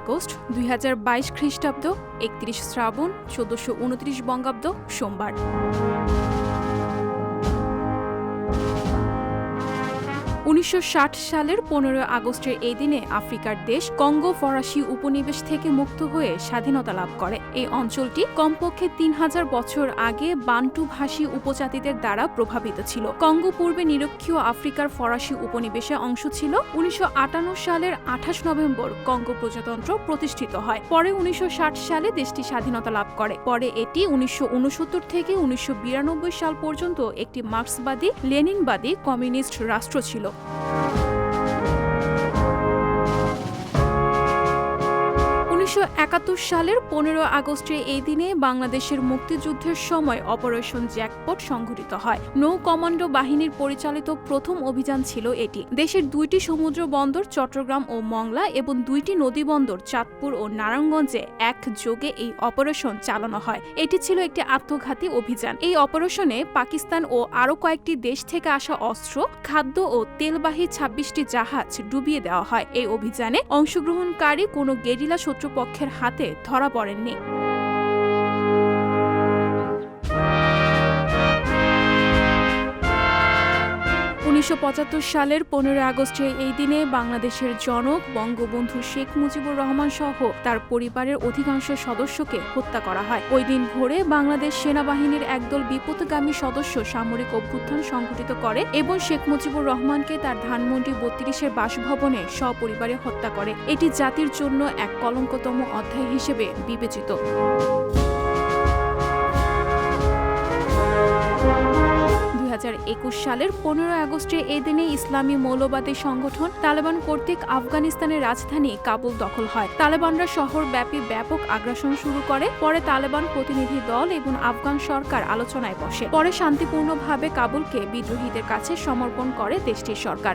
August দুই হাজার বাইশ খ্রিস্টাব্দ একত্রিশ শ্রাবণ চোদ্দশো উনত্রিশ বঙ্গাব্দ সোমবার। উনিশশো ষাট সালের পনেরো আগস্টের এই দিনে আফ্রিকার দেশ কঙ্গো ফরাসি উপনিবেশ থেকে মুক্ত হয়ে স্বাধীনতা লাভ করে। এই অঞ্চলটি কমপক্ষে তিন হাজার বছর আগে বান্টু ভাষী উপজাতিদের দ্বারা প্রভাবিত ছিল। কঙ্গো পূর্বে নিরক্ষীয় আফ্রিকার ফরাসি উপনিবেশে অংশ ছিল। উনিশশো আটান্ন সালের আঠাশ নভেম্বর কঙ্গো প্রজাতন্ত্র প্রতিষ্ঠিত হয়। পরে উনিশশো ষাট সালে দেশটি স্বাধীনতা লাভ করে। পরে এটি উনিশশো উনসত্তর থেকে উনিশশো বিরানব্বই সাল পর্যন্ত একটি মার্ক্সবাদী, লেনিনবাদী কমিউনিস্ট রাষ্ট্র ছিল। Bye. উনিশশো সালের পনেরো আগস্টে এই দিনে বাংলাদেশের মুক্তিযুদ্ধের সময় অপারেশন জ্যাকপট সংঘটিত হয়। নৌ কমান্ডো বাহিনীর পরিচালিত প্রথম অভিযান ছিল এটি। দেশের দুইটি সমুদ্র বন্দর চট্টগ্রাম ও মংলা এবং দুইটি নদী বন্দর চাঁদপুর ও নারায়ণগঞ্জে এক যোগে এই অপারেশন চালানো হয়। এটি ছিল একটি আত্মঘাতী অভিযান। এই অপারেশনে পাকিস্তান ও আরও কয়েকটি দেশ থেকে আসা অস্ত্র, খাদ্য ও তেলবাহী ছাব্বিশটি জাহাজ ডুবিয়ে দেওয়া হয়। এই অভিযানে অংশগ্রহণকারী কোনো গেরিলা শত্রুপক্ষের হাতে ধরা পড়েননি। উনিশশো সালের পনেরো আগস্টে এই দিনে বাংলাদেশের জনক বঙ্গবন্ধু শেখ মুজিবুর রহমান সহ তার পরিবারের অধিকাংশ সদস্যকে হত্যা করা হয়। ওই দিন ভোরে বাংলাদেশ সেনাবাহিনীর একদল বিপদগামী সদস্য সামরিক অভ্যুত্থান সংঘটিত করে এবং শেখ মুজিবুর রহমানকে তার ধানমন্ডি বত্রিশের বাসভবনে সপরিবারে হত্যা করে। এটি জাতির জন্য এক কলঙ্কতম অধ্যায় হিসেবে বিবেচিত। সালের পনেরো আগস্টে এ দিনে ইসলামী মৌলবাদী সংগঠন তালেবান কর্তৃক আফগানিস্তানের রাজধানী কাবুল দখল হয়। তালেবানরা শহর ব্যাপী ব্যাপক আগ্রাসন শুরু করে, পরে তালেবান প্রতিনিধি দল এবং আফগান সরকার আলোচনায় বসে। পরে শান্তিপূর্ণভাবে কাবুলকে বিদ্রোহীদের কাছে সমর্পণ করে দেশটির সরকার।